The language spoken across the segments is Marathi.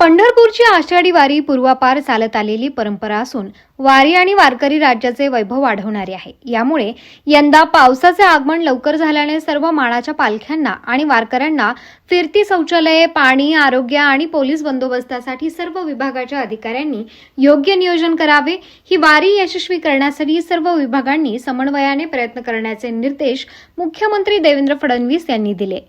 पंढरपूरची आषाढी वारी पूर्वापार चालत आलेली परंपरा असून वारी आणि वारकरी राज्याचे वैभव वाढवणारी आहे. यामुळे यंदा पावसाचे आगमन लवकर झाल्याने सर्व मानाच्या पालख्यांना आणि वारकऱ्यांना फिरती शौचालये पाणी आरोग्य आणि पोलीस बंदोबस्तासाठी सर्व विभागाच्या अधिकाऱ्यांनी योग्य नियोजन करावे. ही वारी यशस्वी करण्यासाठी सर्व विभागांनी समन्वयाने प्रयत्न करण्याचे निर्देश मुख्यमंत्री देवेंद्र फडणवीस यांनी दिले.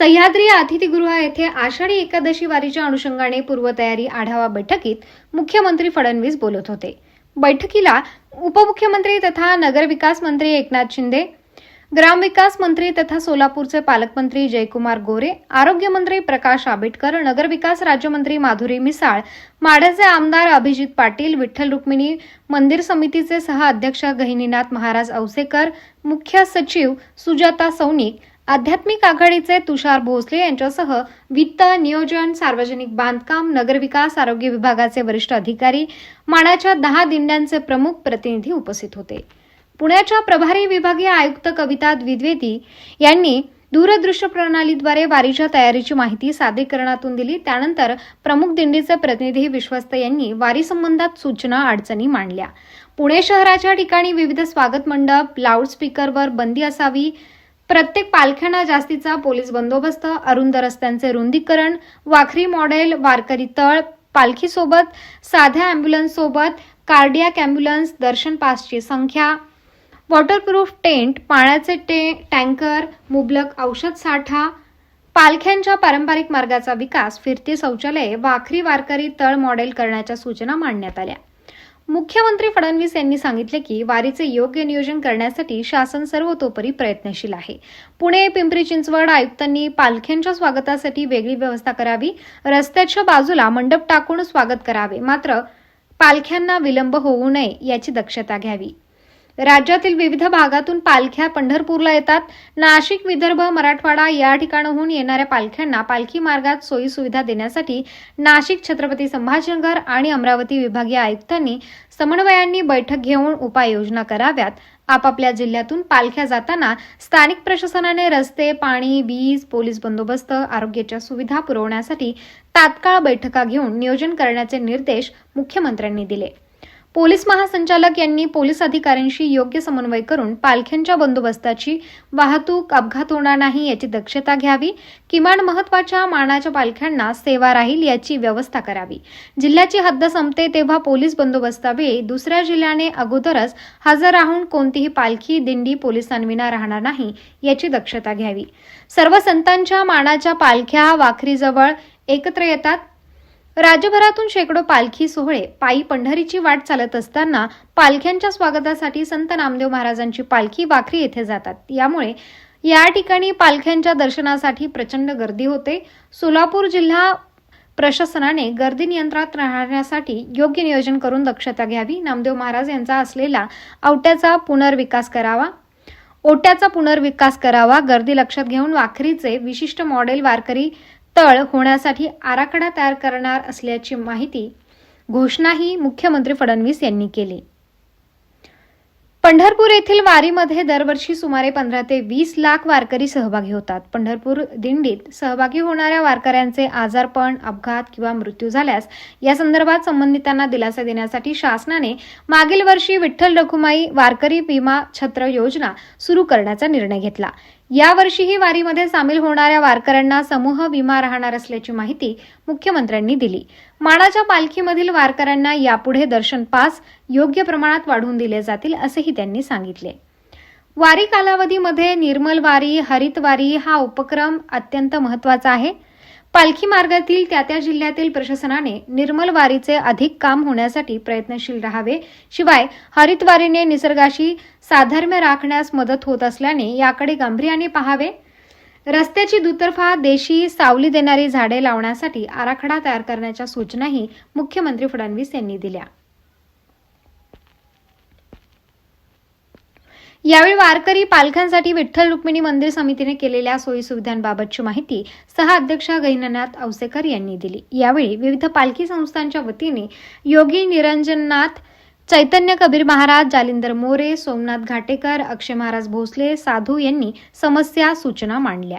सह्याद्री अतिथीगृह येथे आषाढी एकादशी वारीच्या अनुषंगाने पूर्वतयारी आढावा बैठकीत मुख्यमंत्री फडणवीस बोलत होते. बैठकीला उपमुख्यमंत्री तथा नगरविकास मंत्री एकनाथ शिंदे ग्रामविकास मंत्री तथा सोलापूरचे पालकमंत्री जयकुमार गोरे आरोग्यमंत्री प्रकाश आंबेडकर नगरविकास राज्यमंत्री माधुरी मिसाळ माढ्याचे आमदार अभिजित पाटील विठ्ठल रुक्मिणी मंदिर समितीचे सह अध्यक्ष गहिनीनाथ महाराज औसेकर मुख्य सचिव सुजाता सौनिक आध्यात्मिक आघाडीचे तुषार भोसले यांच्यासह वित्त नियोजन सार्वजनिक बांधकाम नगरविकास आरोग्य विभागाचे वरिष्ठ अधिकारी मानाच्या दहा दिंड्यांचे प्रमुख प्रतिनिधी उपस्थित होते. पुण्याच्या प्रभारी विभागीय आयुक्त कविता द्विवेदी यांनी दूरदृश्य प्रणालीद्वारे वारीच्या तयारीची माहिती सादरीकरणातून दिली. त्यानंतर प्रमुख दिंडीचे प्रतिनिधी विश्वस्त यांनी वारी संबंधात सूचना अडचणी मांडल्या. पुणे शहराच्या ठिकाणी विविध स्वागत मंडप लाऊडस्पीकरवर बंदी असावी प्रत्येक पालख्यांना जास्तीचा पोलीस बंदोबस्त अरुंद रस्त्यांचे रुंदीकरण वाखरी मॉडेल वारकरी तळ पालखीसोबत साध्या अँब्युलन्ससोबत कार्डियाक अँब्युलन्स दर्शन पासची संख्या वॉटरप्रूफ टेंट पाण्याचे टे टँकर मुबलक औषध साठा पालख्यांच्या पारंपरिक मार्गाचा विकास फिरती शौचालय वाखरी वारकरी तळ मॉडेल करण्याच्या सूचना मांडण्यात आल्या. मुख्यमंत्री फडणवीस यांनी सांगितले की वारीचे योग्य नियोजन करण्यासाठी शासन सर्वतोपरी प्रयत्नशील आहे. पुणे पिंपरी चिंचवड आयुक्तांनी पालख्यांच्या स्वागतासाठी वेगळी व्यवस्था करावी रस्त्याच्या बाजूला मंडप टाकून स्वागत करावे मात्र पालख्यांना विलंब होऊ नये याची दक्षता घ्यावी. राज्यातील विविध भागातून पालख्या पंढरपूरला येतात. नाशिक विदर्भ मराठवाडा या ठिकाणाहून येणाऱ्या पालख्यांना पालखी मार्गात सोयी सुविधा देण्यासाठी नाशिक छत्रपती संभाजीनगर आणि अमरावती विभागीय आयुक्तांनी समन्वयांनी बैठक घेऊन उपाययोजना कराव्यात. आपापल्या जिल्ह्यातून पालख्या जाताना स्थानिक प्रशासनाने रस्ते पाणी वीज पोलीस बंदोबस्त आरोग्याच्या सुविधा पुरवण्यासाठी तात्काळ बैठका घेऊन नियोजन करण्याचे निर्देश मुख्यमंत्र्यांनी दिले. पोलीस महासंचालक यांनी पोलीस अधिकाऱ्यांशी योग्य समन्वय करून पालख्यांच्या बंदोबस्ताची वाहतूक अपघात होणार नाही याची दक्षता घ्यावी किमान महत्त्वाच्या मानाच्या पालख्यांना सेवा राहील याची व्यवस्था करावी. जिल्ह्याची हद्द संपते तेव्हा पोलीस बंदोबस्तावेळी दुसऱ्या जिल्ह्याने अगोदरच हजर राहून कोणतीही पालखी दिंडी पोलिसांविना राहणार नाही याची दक्षता घ्यावी. सर्व संतांच्या मानाच्या पालख्या वाखरीजवळ एकत्र येतात. राज्यभरातून शेकडो पालखी सोहळे पायी पंढरीची वाट चालत असताना पालख्यांच्या स्वागतासाठी संत नामदेव महाराजांची पालखी वाखरी येथे जातात. यामुळे या ठिकाणी पालख्यांच्या दर्शनासाठी प्रचंड गर्दी होते. सोलापूर जिल्हा प्रशासनाने गर्दी नियंत्रणात राहण्यासाठी योग्य नियोजन करून दक्षता घ्यावी. नामदेव महाराज यांचा असलेला औट्याचा पुनर्विकास करावा. ओट्याचा पुनर्विकास करावा. गर्दी लक्षात घेऊन वाखरीचे विशिष्ट मॉडेल वारकरी तळ होण्यासाठी आराखडा तयार करणार असल्याची माहिती घोषणाही मुख्यमंत्री फडणवीस यांनी केली. पंढरपूर येथील वारीमध्ये दरवर्षी सुमारे पंधरा ते वीस लाख वारकरी सहभागी होतात. पंढरपूर दिंडीत सहभागी होणाऱ्या वारकऱ्यांचे आजारपण अपघात किंवा मृत्यू झाल्यास या संदर्भात संबंधितांना दिलासा देण्यासाठी शासनाने मागील वर्षी विठ्ठल रखुमाई वारकरी विमा छत्र योजना सुरू करण्याचा निर्णय घेतला. यावर्षीही वारीमध्ये सामील होणाऱ्या वारकऱ्यांना समूह विमा राहणार असल्याची माहिती मुख्यमंत्र्यांनी दिली. मानाच्या पालखीमधील वारकऱ्यांना यापुढे दर्शन पास योग्य प्रमाणात वाढवून दिले जातील असेही त्यांनी सांगितले. वारी कालावधीमध्ये निर्मल वारी हरित वारी हा उपक्रम अत्यंत महत्त्वाचा आहे. पालखी मार्गातील त्या त्या जिल्ह्यातील प्रशासनाने निर्मल वारीचे अधिक काम होण्यासाठी प्रयत्नशील राहावे. शिवाय हरितवारीने निसर्गाशी साधर्म्य राखण्यास मदत होत असल्याने याकडे गांभीर्याने पाहावे. रस्त्याची दुतर्फा देशी सावली देणारी झाडे लावण्यासाठी आराखडा तयार करण्याच्या सूचनाही मुख्यमंत्री फडणवीस यांनी दिल्या. यावेळी वारकरी पालख्यांसाठी विठ्ठल रुक्मिणी मंदिर समितीने केलेल्या सोयी सुविधांबाबतची माहिती सहा अध्यक्ष गहिनानाथ औसेकर यांनी दिली. यावेळी विविध पालखी संस्थांच्या वतीने योगी निरंजननाथ चैतन्य कबीर महाराज जालिंदर मोरे सोमनाथ घाटेकर अक्षय महाराज भोसले साधू यांनी समस्या सूचना मांडल्या.